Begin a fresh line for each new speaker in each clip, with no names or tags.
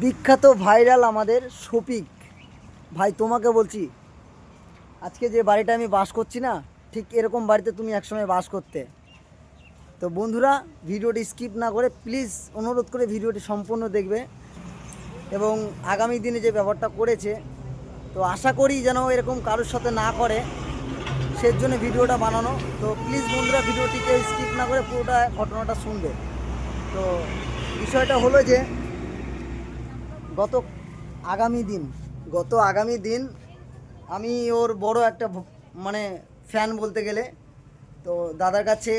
বিখ্যাত ভাইরাল আমাদের শফিক। ভাই, তোমাকে বলছি, আজকে যে বাড়িটা আমি বাস করছি না, ঠিক এরকম বাড়িতে তুমি একসময় বাস করতে। তো বন্ধুরা, ভিডিওটি স্কিপ না করে প্লিজ অনুরোধ করে ভিডিওটি সম্পূর্ণ দেখবে এবং আগামী দিনে যে ব্যাপারটা করেছে, তো আশা করি যেন এরকম কারোর সাথে না করে সেই জন্য ভিডিওটা বানানো। তো প্লিজ বন্ধুরা, ভিডিওটিকে স্কিপ না করে পুরোটা ঘটনাটা শুনবে। তো বিষয়টা হলো যে গত আগামী দিন, গত আগামী দিন আমি ওর বড় একটা মানে ফ্যান বলতে গেলে। তো দাদার কাছে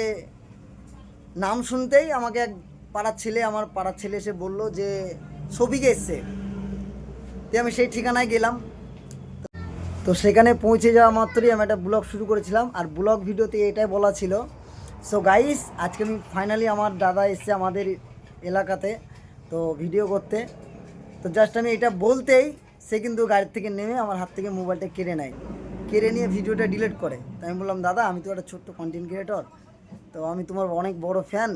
নাম শুনতেই আমাকে এক পাড়ার ছেলে, আমার পাড়ার ছেলে এসে বলল যে ছবিকে এসছে। তো আমি সেই ঠিকানায় গেলাম। তো সেখানে পৌঁছে যাওয়া মাত্রই আমি একটা ব্লগ শুরু করেছিলাম, আর ব্লগ ভিডিওতে এটাই বলা ছিল। সো গাইস আজকে আমি ফাইনালি আমার দাদা এসছে আমাদের এলাকাতে, তো ভিডিও করতে। তো জাস্ট আমি এটা বলতেই সে কিন্তু গাড়ির থেকে নেমে আমার হাত থেকে মোবাইলটা কেড়ে নেয়। কেড়ে নিয়ে ভিডিওটা ডিলিট করে। তো আমি বললাম, দাদা, আমি তো একটা ছোট্ট কন্টেন্ট ক্রিয়েটর তো আমি তোমার অনেক বড় ফ্যান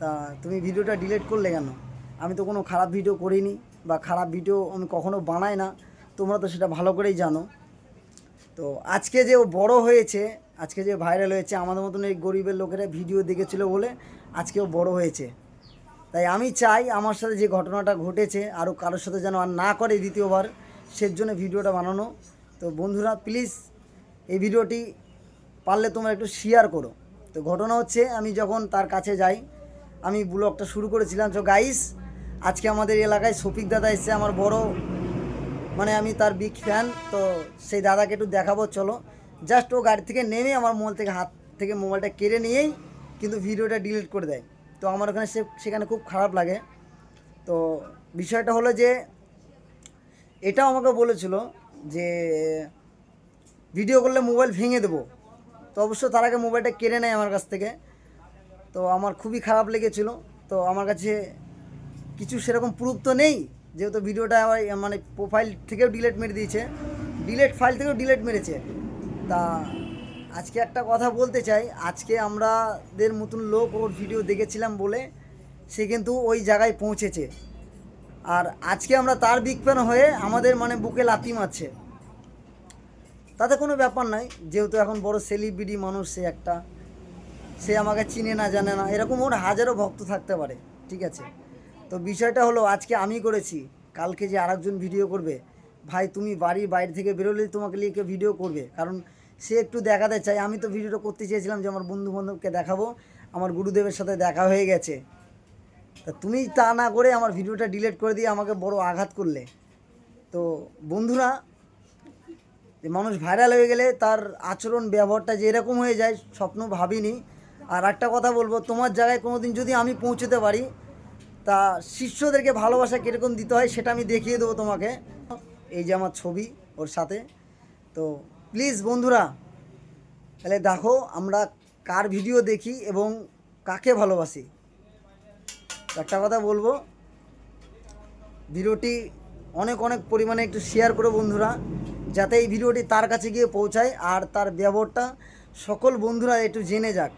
তা তুমি ভিডিওটা ডিলিট করলে কেন? আমি তো কোনো খারাপ ভিডিও করিনি বা খারাপ ভিডিও আমি কখনো বানাই না। তোমরা তো সেটা ভালো করেই জানো। তো আজকে যে ও বড় হয়েছে, আজকে যে ভাইরাল হয়েছে, আমাদের মতন এই গরিবের লোকেরা ভিডিও দেখেছিল বলে আজকে ও বড় হয়েছে। তাই আমি চাই আমার সাথে যে ঘটনাটা ঘটেছে আরও কারোর সাথে যেন আর না করে দ্বিতীয়বার সের জন্য ভিডিওটা বানানো। তো বন্ধুরা প্লিজ এই ভিডিওটি পারলে তোমরা একটু শেয়ার করো। তো ঘটনা হচ্ছে, আমি যখন তার কাছে যাই, আমি ব্লগটা শুরু করেছিলাম। তো গাইস আজকে আমাদের এলাকায় শফিক দাদা এসছে, আমার বড় মানে আমি তার বিগ ফ্যান তো সেই দাদাকে একটু দেখাবো, চলো। জাস্ট ও গাড়ি থেকে নেমে আমার মোবাইল থেকে হাত থেকে মোবাইলটা কেড়ে নিয়েই কিন্তু ভিডিওটা ডিলিট করে দেয়। তো আমার ওখানে সে সেখানে খুব খারাপ লাগে। তো বিষয়টা হলো যে, এটাও আমাকে বলেছিল যে ভিডিও করলে মোবাইল ভেঙে দেবো। তো অবশ্য তার আগে মোবাইলটা কেড়ে নেয় আমার কাছ থেকে। তো আমার খুবই খারাপ লেগেছিল। তো আমার কাছে কিছু সেরকম প্রুফ তো নেই, যেহেতু ভিডিওটা মানে প্রোফাইল থেকেও ডিলেট মেরে দিয়েছে। ডিলেট ফাইল থেকেও ডিলেট মেরেছে। তা আজকে একটা কথা বলতে চাই। আজকে আমরাদের মতন লোক ওর ভিডিও দেখেছিলাম বলে সে কিন্তু ওই জায়গায় পৌঁছেছে। আর আজকে আমরা তার বিগ ফ্যান হয়ে আমাদের মানে বুকে লাথি মারছে। তাতে কোনো ব্যাপার নয় যেহেতু এখন বড় সেলিব্রিটি মানুষ সে একটা। সে আমাকে চিনে না, জানে না, এরকম ওর হাজারো ভক্ত থাকতে পারে, ঠিক আছে? তো বিষয়টা হলো আজকে আমি করেছি, কালকে যে আরেকজন ভিডিও করবে, ভাই তুমি বাড়ির বাইরে থেকে বেরোলেই তোমাকে নিয়ে ভিডিও করবে, কারণ সে একটু দেখাতে চায় আমি তো ভিডিওটা করতে চেয়েছিলাম যে আমার বন্ধু বান্ধবকে দেখাবো। আমার গুরুদেবের সাথে দেখা হয়ে গেছে। তা তুমি তা না করে আমার ভিডিওটা ডিলিট করে দিয়ে আমাকে বড় আঘাত করলে। তো বন্ধুরা, যে মানুষ ভাইরাল হয়ে গেলে তার আচরণ, ব্যবহারটা যে এরকম হয়ে যায়, স্বপ্ন ভাবিনি। আর একটা কথা বলব, তোমার জায়গায় কোনো দিন যদি আমি পৌঁছতে পারি, তা শিষ্যদেরকে ভালোবাসা কীরকম দিতে হয় সেটা আমি দেখিয়ে দেবো তোমাকে। এই যে আমার ছবি ওর সাথে। তো প্লিজ বন্ধুরা, তাহলে দেখো আমরা কার ভিডিও দেখি এবং কাকে ভালোবাসি। একটা কথা বলব, ভিডিওটি অনেক অনেক পরিমাণে একটু শেয়ার করো বন্ধুরা, যাতে এই ভিডিওটি তার কাছে গিয়ে পৌঁছায় আর তার ব্যবহারটা সকল বন্ধুরা একটু জেনে যাক।